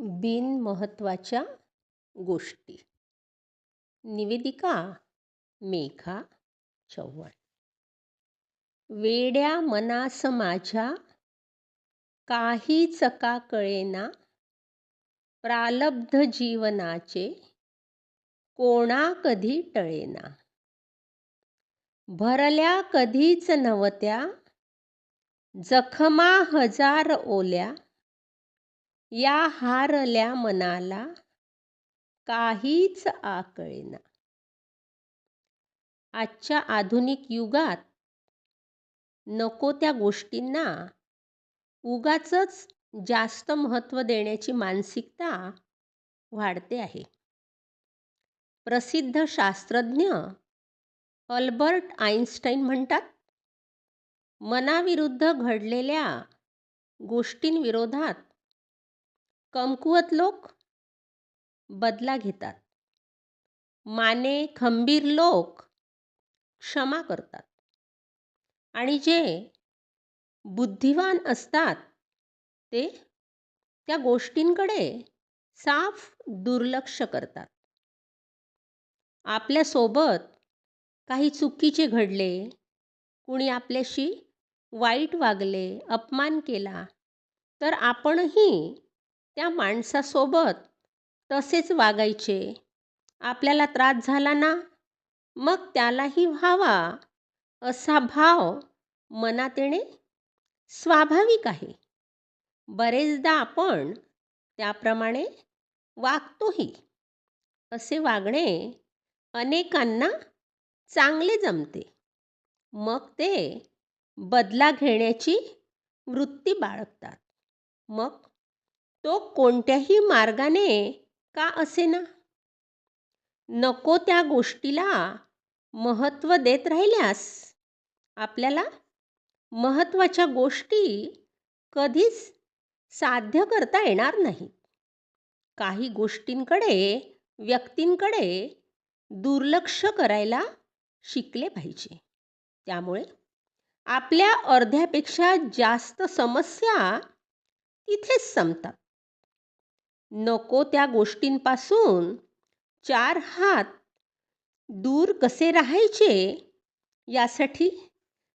बिनमहत्त्वाच्या गोष्टी. निवेदिका मेघा चव्हाण. वेड्या मनास माझ्या काही चका कळेना. प्रालब्ध जीवनाचे कोणा कधी टळेना. भरल्या कधीच नव्हत्या. जखमा हजार ओल्या. या हारल्या मनाला काहीच आकळेना. आजच्या आधुनिक युगात नको त्या गोष्टींना. उगाचच जास्त महत्त्व देण्याची मानसिकता वाढते आहे. प्रसिद्ध शास्त्रज्ञ अल्बर्ट आईन्स्टाईन म्हणतात मनाविरुद्ध घडलेल्या गोष्टींविरोधात कमकुवत लोक बदला घेतात. माने खंबीर लोक क्षमा करतात. आणि जे बुद्धिवान असतात ते त्या गोष्टींकडे साफ दुर्लक्ष करतात. आपल्यासोबत काही चुकीचे घडले कुणी आपल्याशी वाईट वागले अपमान केला तर आपणही त्या माणसासोबत तसेच वागायचे. आपल्याला त्रास झाला ना? मग त्यालाही व्हावा असा भाव मनात येणे स्वाभाविक आहे. बरेचदा आपण त्याप्रमाणे वागतोही. असे वागणे अनेकांना चांगले जमते. मग ते बदला घेण्याची वृत्ती बाळगतात. मग तो कोणत्याही मार्गाने का असेना? नको त्या गोष्टीला महत्त्व देत राहिल्यास आपल्याला महत्त्वाच्या गोष्टी कधीच साध्य करता येणार नाही. काही गोष्टींकडे व्यक्तींकडे दुर्लक्ष करायला शिकले पाहिजे. त्यामुळे आपल्या अर्ध्यापेक्षा जास्त समस्या तिथेच संपतात. नको त्या गोष्टींपासून. चार हात दूर कसे राहायचे? यासाठी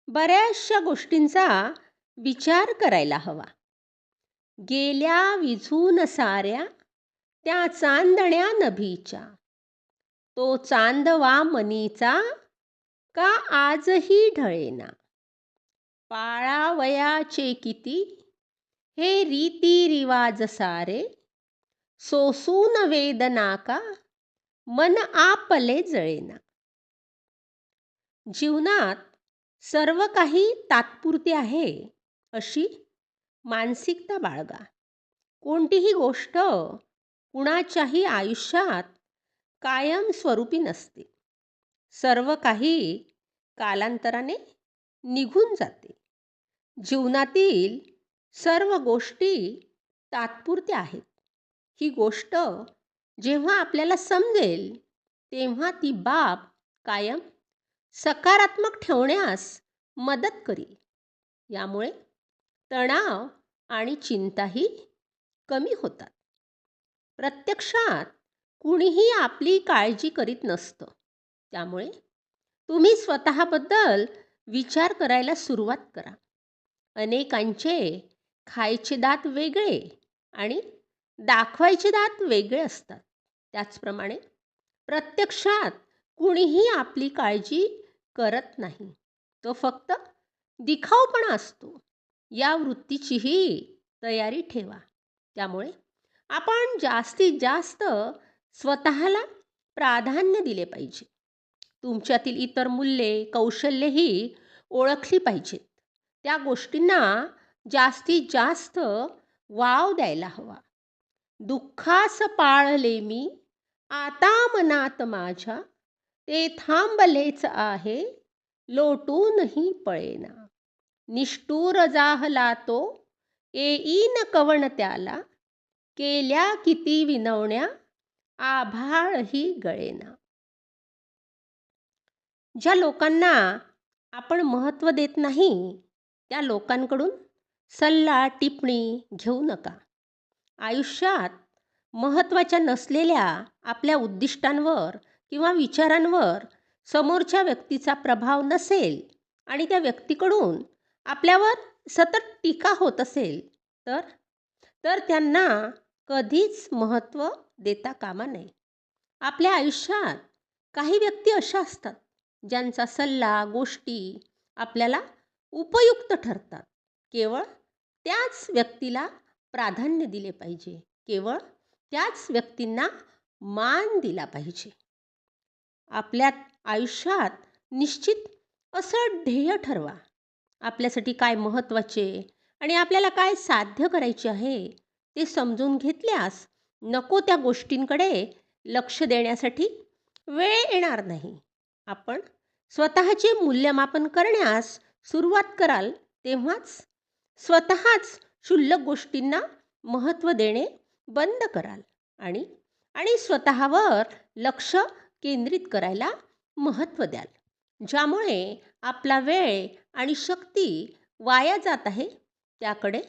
बऱ्याचशा गोष्टींचा विचार करायला हवा. गेल्या विझून साऱ्या त्या चांदण्या नभीच्या. तो चांदवा मनीचा का आजही ढळेना? पाळावयाचे किती? हे रीती रिवाज सारे सोसून वेदना का मन आपले जळेना. जीवनात सर्व काही तात्पुरते आहे अशी मानसिकता बाळगा. कोणतीही गोष्ट कुणाच्याही आयुष्यात कायमस्वरूपी नसते. सर्व काही कालांतराने निघून जाते. जीवनातील सर्व गोष्टी तात्पुरत्या आहेत. ही गोष्ट जेव्हा आपल्याला समजेल तेव्हा ती बाब कायम सकारात्मक ठेवण्यास मदत करील. यामुळे तणाव आणि चिंताही कमी होतात. प्रत्यक्षात कुणीही आपली काळजी करीत नसतं. त्यामुळे तुम्ही स्वतःबद्दल विचार करायला सुरुवात करा. अनेकांचे खायचे दात वेगळे आणि दाखवायचे दात वेगळे असतात. त्याचप्रमाणे प्रत्यक्षात कुणीही आपली काळजी करत नाही. तो फक्त दिखाऊपणा असतो. या वृत्तीचीही तयारी ठेवा. त्यामुळे आपण जास्तीत जास्त स्वतःला प्राधान्य दिले पाहिजे. तुमच्यातील इतर मूल्ये कौशल्येही ओळखली पाहिजेत. त्या गोष्टींना जास्तीत जास्त वाव द्यायला हवा. दुःखास पाळले मी आता मनात माझ्या ते थांबलेच आहे लोटूनही पळेना. निष्ठूर जाहला तो येईन कवण त्याला केल्या किती विनवण्या आभाळही गळेना. ज्या लोकांना आपण महत्त्व देत नाही त्या लोकांकडून सल्ला टिप्पणी घेऊ नका. आयुष्यात महत्त्वाच्या नसलेल्या आपल्या उद्दिष्टांवर किंवा विचारांवर समोरच्या व्यक्तीचा प्रभाव नसेल आणि त्या व्यक्तीकडून आपल्यावर सतत टीका होत असेल तर तर त्यांना कधीच महत्त्व देता कामा नये. आपल्या आयुष्यात काही व्यक्ती अशा असतात ज्यांचा सल्ला गोष्टी आपल्याला उपयुक्त ठरतात. केवळ त्याच व्यक्तीला प्राधान्य दिले पाहिजे. केवळ त्याच व्यक्तींना मान दिला पाहिजे. आपल्या आयुष्यात निश्चित असं ध्येय ठरवा. आपल्यासाठी काय महत्त्वाचे आणि आपल्याला काय साध्य करायचे आहे ते समजून घेतल्यास नको त्या गोष्टींकडे लक्ष देण्यासाठी वेळ येणार नाही. आपण स्वतःचे मूल्यमापन करण्यास सुरुवात कराल तेव्हाच स्वतःच क्षुल्लक गोष्टींना महत्त्व देणे बंद कराल आणि आणि स्वतःवर लक्ष केंद्रित करायला महत्त्व द्याल ज्यामुळे आपला वेळ आणि शक्ती वाया जात आहे त्याकडे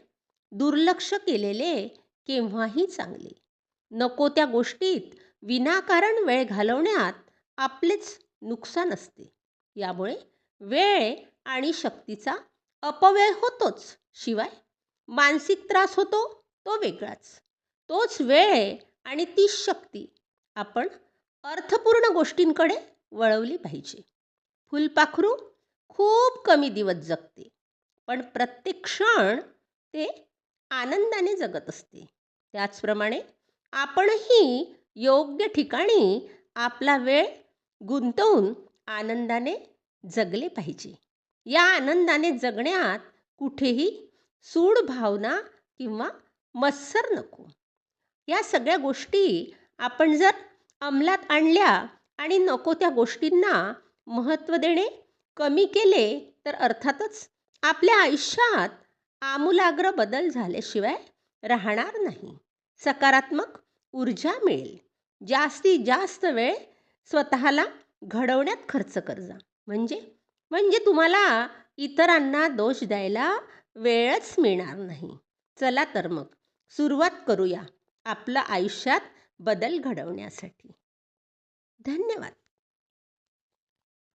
दुर्लक्ष केलेले केव्हाही चांगले. नको त्या गोष्टीत विनाकारण वेळ घालवण्यात आपलेच नुकसान असते. यामुळे वेळ आणि शक्तीचा अपव्यय होतोच. शिवाय मानसिक त्रास होतो तो वेगळाच. तोच वेळ आणि ती शक्ती आपण अर्थपूर्ण गोष्टींकडे वळवली पाहिजे. फुलपाखरू खूप कमी दिवस जगते पण प्रत्येक क्षण ते आनंदाने जगत असते. त्याचप्रमाणे आपणही योग्य ठिकाणी आपला वेळ गुंतवून आनंदाने जगले पाहिजे. या आनंदाने जगण्यात कुठेही सूड भावना किंवा मत्सर नको. या सगळ्या गोष्टी आपण जर अंमलात आणल्या आणि नको त्या गोष्टींना महत्त्व देणे कमी केले तर अर्थातच आपल्या आयुष्यात आमूलाग्र बदल झाल्याशिवाय राहणार नाही. सकारात्मक ऊर्जा मिळेल. जास्तीत जास्त वेळ स्वतःला घडवण्यात खर्च करजा. म्हणजे? म्हणजे तुम्हाला इतरांना दोष द्यायला वेळच मिळणार नाही. चला तर मग सुरुवात करूया आपलं आयुष्यात बदल घडवण्यासाठी. धन्यवाद.